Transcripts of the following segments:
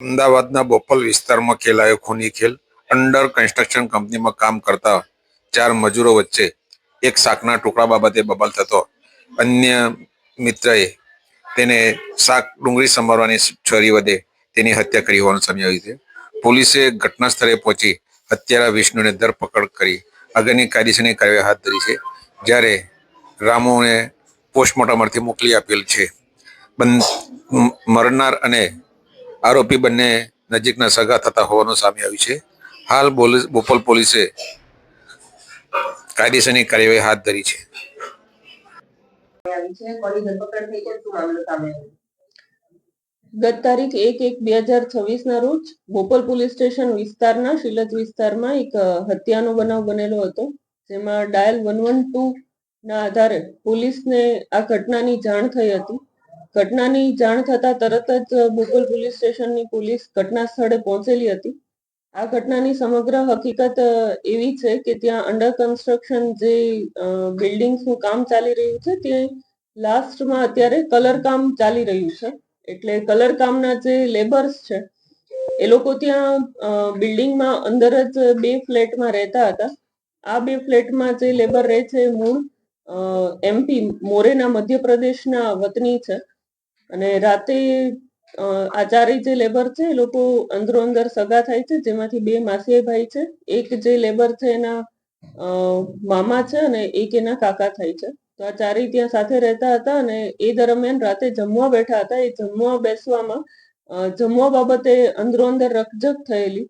અમદાવાદના બોપલ વિસ્તારમાં ખેલાયો ખૂની ખેલ. અંડર કન્સ્ટ્રક્શન કંપનીમાં કામ કરતા ચાર મજૂરો વચ્ચે એક શાકના ટુકડા બાબતે બબાલ થતો. અન્ય મિત્રએ તેને શાક ડુંગળી સમારવાની છરી વધે તેની હત્યા કરી હોવાનું સમજાવ્યું છે. પોલીસે ઘટના સ્થળે પહોંચી હત્યારા વિષ્ણુને ધરપકડ કરી. આગળની કાયદેસરની કાર્યવાહી હાથ ધરી છે. જ્યારે રામુને પોસ્ટમોર્ટમ મોકલી આપેલ છે. મરનાર અને આરોપી બંને નજીકના સગા થતા હોવાનું સામે આવ્યું છે. હાલ બોપલ પોલીસે કાયદેસરની કાર્યવાહી હાથ ધરી છે. ગત તારીખ એક એક બે હજાર છવ્વીસ ના રોજ બોપલ પોલીસ સ્ટેશન વિસ્તારના શિલજ વિસ્તારમાં એક હત્યાનો બનાવ બનેલો હતો. જેમાં ડાયલ વન વન ટુ ના આધારે પોલીસને આ ઘટનાની જાણ થઈ હતી. ઘટનાની જાણ થતા તરત જ બોપલ પોલીસ સ્ટેશનની પોલીસ ઘટના સ્થળે પહોંચેલી હતી. આ ઘટનાની સમગ્ર હકીકત એવી છે કે ત્યાં અંડર કન્સ્ટ્રક્શન જે બિલ્ડિંગ્સનું કામ ચાલી રહ્યું છે, તે લાસ્ટમાં અત્યારે કલર કામ ચાલી રહ્યું છે. એટલે કલર કામના જે લેબર્સ છે, એ લોકો ત્યાં બિલ્ડિંગમાં અંદર જ બે ફ્લેટમાં રહેતા હતા. આ બે ફ્લેટમાં જે લેબર રહે છે મૂળ એમપી મોરેના મધ્યપ્રદેશના વતની છે. અને રાતે આ ચારેય જે લેબર છે એ લોકો અંદરો અંદર સગા થાય છે, જેમાંથી બે માસીએ ભાઈ છે. એક જે લેબર છે એના મામા છે અને એક એના કાકા થાય છે. તો આ ચારેય ત્યાં સાથે રહેતા હતા અને એ દરમિયાન રાતે જમવા બેઠા હતા. એ જમવા બેસવામાં જમવા બાબતે અંદરો અંદર રકજક થયેલી.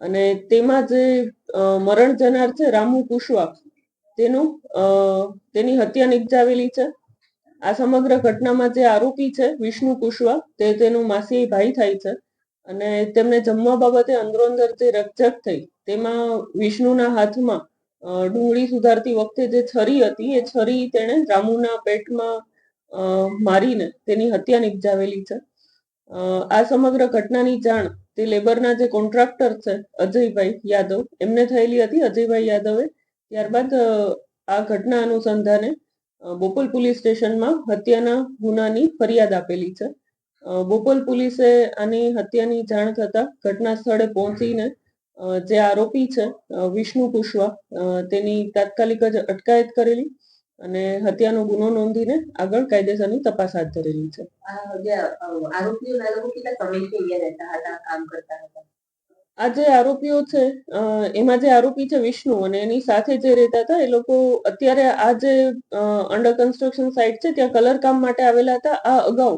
અને તેમાં જે મરણ જનાર છે, રામુ કુશવા તેનું તેની હત્યા નિપજાવેલી છે. આ સમગ્ર ઘટનામાં જે આરોપી છે, વિષ્ણુ કુશવા, તે તેનું માસી ભાઈ થાય છે અને તેમને જમવા બાબતે અંદરો અંદર જે રકઝક થઈ. તેમાં વિષ્ણુના હાથમાં ડુંગળી સુધારતી વખતે જે છરી હતી, એ છરી તેણે રામુના પેટમાં મારીને તેની હત્યા નિપજાવેલી છે. આ સમગ્ર ઘટનાની જાણ તે લેબરના જે કોન્ટ્રાક્ટર છે, અજયભાઈ યાદવ, એમને થયેલી હતી અજયભાઈ યાદવે. ત્યારબાદ આ ઘટના અનુસંધાને બોપલ પોલીસ સ્ટેશનમાં હત્યાના ગુનાની ફરિયાદ આપેલી છે. બોપલ પોલીસે આની હત્યાની જાણ થતા ઘટના સ્થળે પહોંચીને જે આરોપી છે વિષ્ણુ કુશવા તેની તાત્કાલિક જ અટકાયત કરેલી અને હત્યાનો ગુનો નોંધીને આગળ કાયદેસરની તપાસ હાથ ધરેલી છે. આરોપીઓ કેટલા સમયથી અહીંયા રહેતા હતા, કામ કરતા હતા? આ જે આરોપીઓ છે એમાં જે આરોપી છે વિષ્ણુ અને એની સાથે જે રહેતા હતા એ લોકો અત્યારે આ જે અંડર કન્સ્ટ્રક્શન સાઇટ છે ત્યાં કલર કામ માટે આવેલા હતા. આ અગાઉ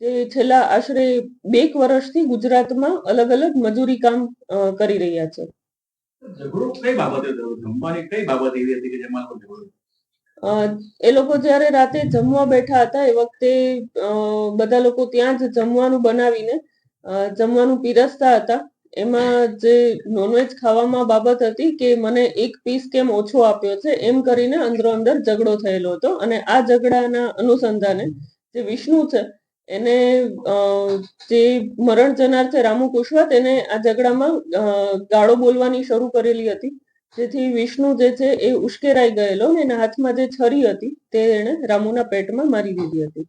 જે છેલ્લા આશરે બે વર્ષથી ગુજરાતમાં અલગ અલગ મજૂરી કામ કરી રહ્યા છે. ઝઘડો કઈ બાબતે જમવાની કઈ બાબત એવી હતી કે જેમાં ઝઘડો અ, એ લોકો જ્યારે રાતે જમવા બેઠા હતા એ વખતે બધા લોકો ત્યાં જ જમવાનું બનાવીને જમવાનું પીરસતા હતા. એમાં જે નોનવેજ ખાવામાં બાબત હતી કે મને એક પીસ કેમ ઓછો આપ્યો છે, એમ કરીને અંદરો અંદર ઝઘડો થયેલો હતો અને આ ઝઘડાના અનુસંધાને જે વિષ્ણુ છે, એને જે મરણ જનાર છે રામુ કુશવા તેને આ ઝઘડામાં ગાળો બોલવાની શરૂ કરેલી હતી. જેથી વિષ્ણુ જે છે એ ઉશ્કેરાઈ ગયેલો ને એના હાથમાં જે છરી હતી, તે એણે રામુના પેટમાં મારી દીધી હતી.